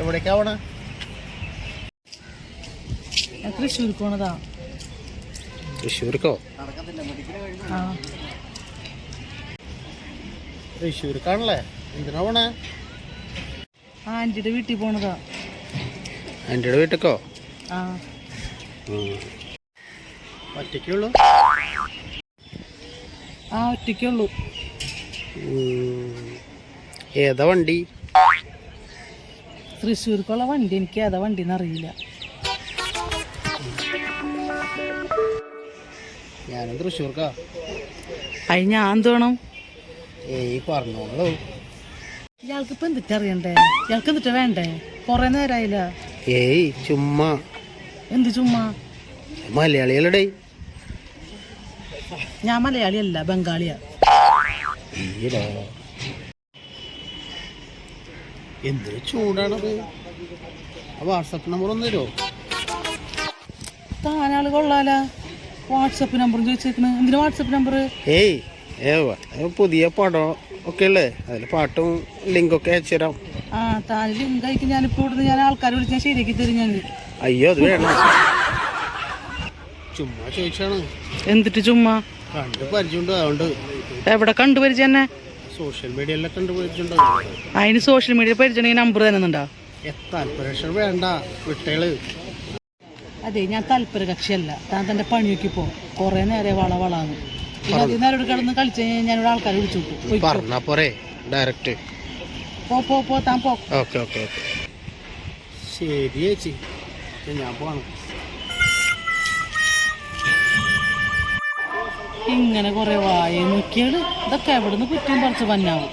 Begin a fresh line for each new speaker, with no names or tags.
എവിടേക്കാ പോണേ?
ഞാൻ തൃശ്ശൂർ പോണതാ.
തൃശ്ശൂർക്കോ? തൃശ്ശൂർക്കാണല്ലേ? എന്തിനാ പോണേ?
ആന്റിയുടെ വീട്ടിൽ പോണതാ.
ആന്റിയുടെ വീട്ടിക്കോ?
ആ.
ഒറ്റയ്ക്കുള്ളൂ
ആ ഒറ്റയ്ക്കുള്ളൂ
ഏതാ വണ്ടി?
തൃശ്ശൂർക്കുള്ള വണ്ടി എനിക്ക് ഏതാ വണ്ടിന്ന് അറിയില്ല.
ഞാനും തൃശ്ശൂർക്കാ.
അത് ഞാൻ തോണം
ഏയ് പറഞ്ഞോളൂ.
ഇയാൾക്ക് ഇപ്പം എന്തിട്ട് അറിയണ്ടേ? ഇയാൾക്ക് എന്നിട്ട് വേണ്ടേ? കുറെ നേരായില്ല.
ഏയ് ചുമ്മാ.
എന്ത് ചുമ്മാ?
മലയാളികളുടെ
ഞാൻ മലയാളിയല്ല ബംഗാളിയാ.
എന്തൊരു ചൂടാണത് ആ വാട്സപ്പ് നമ്പർ ഒന്ന് തരുമോ
താനാൾ കൊള്ളാല. വാട്സപ്പ് നമ്പർ ചോദിച്ചേക്കണ്. എന്തിനാ വാട്സപ്പ് നമ്പർ
ഏയ് ഏവ പുതിയ പടം ഒക്കെ അല്ലേ? അതിൽ പാട്ടും ലിങ്കൊക്കെ അയച്ചു തരാം.
ആ താൻ ലിങ്ക് അയക്കും. ഞാനിപ്പോ ഇവിടുന്ന് ഞാൻ ആൾക്കാരെ വിളിച്ച് ഞാൻ ശരിയാക്കി തരും ഞാൻ.
അയ്യോ അത് വേണം ചുമ്മാ ചോദിച്ചാണ്.
എന്നിട്ട് ചുമ്മാ?
കണ്ട് പരിചയമുണ്ട് അതുകൊണ്ട്.
എവിടെ കണ്ടുപരിചയം തന്നെ?
സോഷ്യൽ മീഡിയയിലൊക്കെ കണ്ട്
അതിന് സോഷ്യൽ മീഡിയ പരിചയണെങ്കിൽ നമ്പർ തരുന്നുണ്ടോ
താല്പര്യം വേണ്ട വിട്ടേൾ.
അതെ ഞാൻ താല്പര്യ കക്ഷിയല്ല താൻ തന്റെ പണിയൊക്കെ പോ കൊറേ നേരെ വള വളാന്ന്. പിന്നെ അധികം നേരം ഇവിടെ കിടന്ന് കളിച്ച് കഴിഞ്ഞാൽ ഞാനിവിടെ ആൾക്കാരെ വിളിച്ചു വിട്ടു പോയി
പറഞ്ഞാ പോരെ ഡയറക്റ്റ്
പോ പോ പോ താൻ പോ.
Okay okay okay. ശരി ചേച്ചി. ഞാൻ പോണം.
ഇങ്ങനെ കുറെ വായ നോക്കിയാൽ ഇതൊക്കെ എവിടെ നിന്ന് കുറ്റം പറിച്ച് പന്നാവും